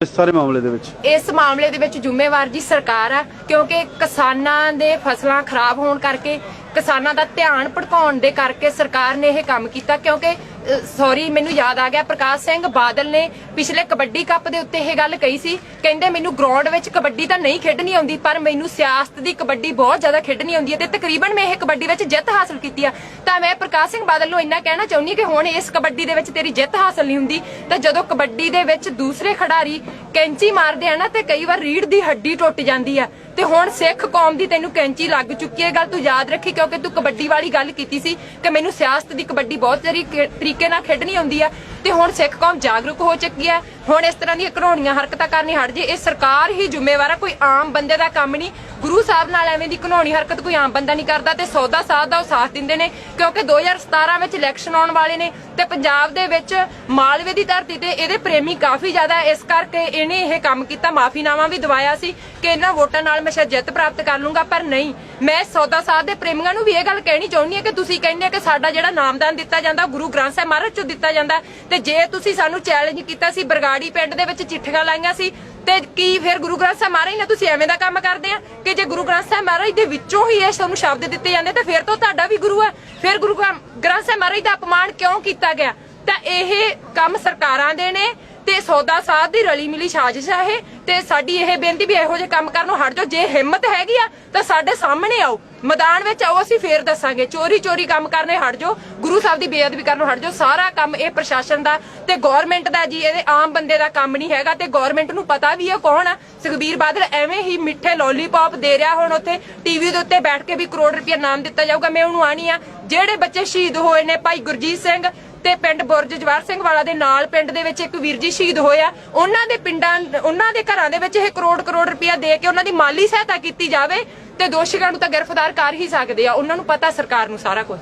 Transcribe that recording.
ਇਸ ਸਾਰੇ ਮਾਮਲੇ ਦੇ ਵਿੱਚ? ਇਸ ਮਾਮਲੇ ਦੇ ਵਿੱਚ ਜ਼ਿੰਮੇਵਾਰ ਜੀ ਸਰਕਾਰ ਆ, ਕਿਉਂਕਿ ਕਿਸਾਨਾਂ ਦੇ ਫਸਲਾਂ ਖਰਾਬ ਹੋਣ ਕਰਕੇ ਕਿਸਾਨਾਂ ਦਾ ਧਿਆਨ ਭਟਕਾਉਣ ਦੇ ਕਰਕੇ ਸਰਕਾਰ ਨੇ ਇਹ ਕੰਮ ਕੀਤਾ, ਕਿਉਂਕਿ ਸੌਰੀ ਮੈਨੂੰ ਯਾਦ ਆ ਗਿਆ। ਪ੍ਰਕਾਸ਼ ਸਿੰਘ ਬਾਦਲ ਨੇ ਪਿਛਲੇ ਕਬੱਡੀ ਕੱਪ ਦੇ ਉੱਤੇ ਇਹ ਗੱਲ ਕਹੀ ਸੀ। ਕਹਿੰਦੇ, ਮੈਨੂੰ ਗਰਾਊਂਡ ਵਿੱਚ ਕਬੱਡੀ ਤਾਂ ਨਹੀਂ ਖੇਡਣੀ ਆਉਂਦੀ, ਪਰ ਮੈਨੂੰ ਸਿਆਸਤ ਦੀ ਕਬੱਡੀ ਬਹੁਤ ਜ਼ਿਆਦਾ ਖੇਡਣੀ ਆਉਂਦੀ ਹੈ ਤੇ ਤਕਰੀਬਨ ਮੈਂ ਇਹ ਕਬੱਡੀ ਵਿੱਚ ਜਿੱਤ ਹਾਸਲ ਕੀਤੀ ਆ। ਤਾਂ ਮੈਂ ਪ੍ਰਕਾਸ਼ ਸਿੰਘ ਬਾਦਲ ਨੂੰ ਇੰਨਾ ਕਹਿਣਾ ਚਾਹੁੰਦੀ ਕਿ ਹੁਣ ਇਸ ਕਬੱਡੀ ਦੇ ਵਿੱਚ ਤੇਰੀ ਜਿੱਤ ਹਾਸਲ ਨਹੀਂ ਹੁੰਦੀ। ਤਾਂ ਜਦੋਂ ਕਬੱਡੀ ਦੇ ਵਿੱਚ ਦੂਸਰੇ ਖਿਡਾਰੀ ਕੈਂਚੀ ਮਾਰਦੇ ਆ ਨਾ, ਤੇ ਕਈ ਵਾਰ ਰੀੜ ਦੀ ਹੱਡੀ ਟੁੱਟ ਜਾਂਦੀ ਆ। ਤੇ ਹੁਣ ਸਿੱਖ ਕੌਮ ਦੀ ਤੈਨੂੰ ਕੈਂਚੀ ਲੱਗ ਚੁੱਕੀ ਹੈ ਗੱਲ ਤੂੰ ਯਾਦ ਰੱਖੀ, ਕਿਉਂਕਿ ਤੂੰ ਕਬੱਡੀ ਵਾਲੀ ਗੱਲ ਕੀਤੀ ਸੀ ਕਿ ਮੈਨੂੰ ਸਿਆਸਤ ਦੀ ਕਬੱਡੀ ਬਹੁਤ ਤਰੀ ਤਰੀਕੇ ਨਾਲ ਖੇਡਣੀ ਆਉਂਦੀ ਆ। ਤੇ ਹੁਣ ਸਿੱਖ ਕੌਮ ਜਾਗਰੂਕ ਹੋ ਚੁੱਕੀ ਹੈ। ਹੁਣ ਇਸ ਤਰ੍ਹਾਂ ਦੀਆਂ ਘਰੋਣੀਆਂ ਹਰਕਤਾਂ ਕਰਨੀ ਹਟ ਜੇ। ਇਹ ਸਰਕਾਰ ਹੀ ਜ਼ਿੰਮੇਵਾਰ ਹੈ ਕੋਈ ਆਮ ਬੰਦੇ ਦਾ ਕੰਮ ਨਹੀਂ। ਗੁਰੂ ਸਾਹਿਬ ਨਾਲ ਐਵੇਂ ਦੀ ਘਨੌਣੀ ਹਰਕਤ ਕੋਈ ਆਮ ਬੰਦਾ ਨਹੀਂ ਕਰਦਾ ਤੇ ਸੌਦਾ ਸਾਧ ਦਾ ਉਹ ਸਾਥ ਦਿੰਦੇ ਨੇ, ਕਿਉਂਕਿ 2017 ਵਿੱਚ ਇਲੈਕਸ਼ਨ ਆਉਣ ਵਾਲੇ ਨੇ ਤੇ ਪੰਜਾਬ ਦੇ ਵਿੱਚ ਮਾਲਵੇ ਦੀ ਧਰਤੀ ਤੇ ਇਹਦੇ ਪ੍ਰੇਮੀ ਕਾਫੀ ਜ਼ਿਆਦਾ ਇਸ ਕਰਕੇ ਇਹਨੇ ਇਹ ਕੰਮ ਕੀਤਾ। ਮਾਫੀਨਾਮਾ ਵੀ ਦਵਾਇਆ ਸੀ ਕਿ ਇਹਨਾਂ ਵੋਟਾਂ ਨਾਲ ਮੈਂ ਸ਼ਾਇਦ ਜਿੱਤ ਪ੍ਰਾਪਤ ਕਰ ਲੂੰਗਾ, ਪਰ ਨਹੀਂ। ਮੈਂ ਸੌਦਾ ਸਾਧ ਦੇ ਪ੍ਰੇਮੀਆਂ ਨੂੰ ਵੀ ਇਹ ਗੱਲ ਕਹਿਣੀ ਚਾਹੁੰਦੀ ਹਾਂ ਕਿ ਤੁਸੀਂ ਕਹਿੰਦੇ ਆ ਕਿ ਸਾਡਾ ਜਿਹੜਾ ਨਾਮਦਾਨ ਦਿੱਤਾ ਜਾਂਦਾ ਉਹ ਗੁਰੂ ਗ੍ਰੰਥ ਸਾਹਿਬ ਮਹਾਰਾਜ ਚੋਂ ਦਿੱਤਾ ਜਾਂਦਾ ਤੇ ਜੇ ਤੁਸੀਂ ਸਾਨੂੰ ਚੈਲੰਜ ਕੀਤਾ ਸੀ, ਬਰਗਾੜੀ ਪਿੰਡ ਦੇ ਵਿੱਚ ਚਿੱਠੀਆਂ ਲਾਈਆਂ ਸੀ, ਤੇ ਕੀ ਫਿਰ ਗੁਰੂ ਗ੍ਰੰਥ ਸਾਹਿਬ ਮਹਾਰਾਜ ਨੇ ਤੁਸੀਂ ਐਵੇਂ ਦਾ ਕੰਮ ਕਰਦੇ ਆ ਕਿ ਜੇ ਗੁਰੂ ਗ੍ਰੰਥ ਸਾਹਿਬ ਮਹਾਰਾਜ ਦੇ ਵਿੱਚੋਂ ਹੀ ਇਹ ਸਾਨੂੰ ਸ਼ਬਦ ਦਿੱਤੇ ਜਾਂਦੇ, ਤਾਂ ਫਿਰ ਤੋਂ ਤੁਹਾਡਾ ਵੀ ਗੁਰੂ ਹੈ ਫਿਰ ਗੁਰੂ ਗ੍ਰੰ- ਗ੍ਰੰਥ ਸਾਹਿਬ ਮਹਾਰਾਜ ਦਾ ਅਪਮਾਨ ਕਿਉਂ ਕੀਤਾ ਗਿਆ? ਤਾਂ ਇਹ ਕੰਮ ਸਰਕਾਰਾਂ ਦੇ ਨੇ ਸੌਦਾ ਸਾਧ ਦੀ ਰਲੀ ਮਿਲੀ ਸਾਜ਼ਿਸ਼ ਹੈ ਇਹ ਤੇ ਸਾਡੀ ਇਹ ਬੇਨਤੀ ਵੀ ਇਹੋ ਜਿਹੇ ਕੰਮ ਕਰਨੋਂ ਹਟ ਜਾਓ। ਜੇ ਹਿੰਮਤ ਹੈਗੀ ਆ, ਤਾਂ ਸਾਡੇ ਸਾਹਮਣੇ ਆਓ। ਮੈਦਾਨ ਵਿੱਚ ਆਓ, ਅਸੀਂ ਫੇਰ ਦੱਸਾਂਗੇ। ਚੋਰੀ ਚੋਰੀ ਕੰਮ ਕਰਨੇ ਹਟ ਜਾਓ। ਗੁਰੂ ਸਾਹਿਬ ਦੀ ਬੇਅਦਬੀ ਕਰਨੋਂ ਹਟ ਜਾਓ। ਸਾਰਾ ਕੰਮ ਇਹ ਪ੍ਰਸ਼ਾਸਨ ਦਾ ਤੇ ਗਵਰਨਮੈਂਟ ਦਾ ਜੀ, ਇਹਦੇ ਆਮ ਬੰਦੇ ਦਾ ਕੰਮ ਨਹੀਂ ਹੈਗਾ ਤੇ ਗਵਰਨਮੈਂਟ ਨੂੰ ਪਤਾ ਵੀ ਹੈ ਕੌਣ ਆ। ਸੁਖਬੀਰ ਬਾਦਲ ਐਵੇਂ ਹੀ ਮਿੱਠੇ ਲੋਲੀਪੌਪ ਦੇ ਰਿਹਾ ਹੁਣ ਉੱਥੇ। ਟੀਵੀ ਦੇ ਉੱਤੇ ਬੈਠ ਕੇ ਵੀ ਕਰੋੜ ਰੁਪਏ ਨਾਮ ਦਿੱਤਾ ਜਾਊਗਾ। ਮੈਂ ਉਹਨੂੰ ਆਣੀ ਆ। ਜਿਹੜੇ ਬੱਚੇ ਸ਼ਹੀਦ ਹੋਏ ਨੇ, ਭਾਈ ਗੁਰਜੀਤ ਸਿੰਘ ਤੇ ਪਿੰਡ ਬੁਰਜ ਜਵਾਰ ਸਿੰਘ ਵਾਲਾ ਦੇ ਨਾਲ ਪਿੰਡ ਦੇ ਵਿੱਚ ਇੱਕ ਵੀਰ ਜੀ ਸ਼ਹੀਦ ਹੋਇਆ ਉਹਨਾਂ ਦੇ ਪਿੰਡਾਂ, ਉਹਨਾਂ ਦੇ ਘਰਾਂ ਦੇ ਵਿੱਚ ਇਹ ਕਰੋੜ ਕਰੋੜ ਰੁਪਇਆ ਦੇ ਕੇ ਉਹਨਾਂ ਦੀ ਮਾਲੀ ਸਹਾਇਤਾ ਕੀਤੀ ਜਾਵੇ ਤੇ ਦੋਸ਼ੀਆਂ ਨੂੰ ਤਾਂ ਗ੍ਰਿਫਤਾਰ ਕਰ ਹੀ ਸਕਦੇ ਆ। ਉਹਨਾਂ ਨੂੰ ਪਤਾ ਸਰਕਾਰ ਨੂੰ ਸਾਰਾ ਕੁਝ।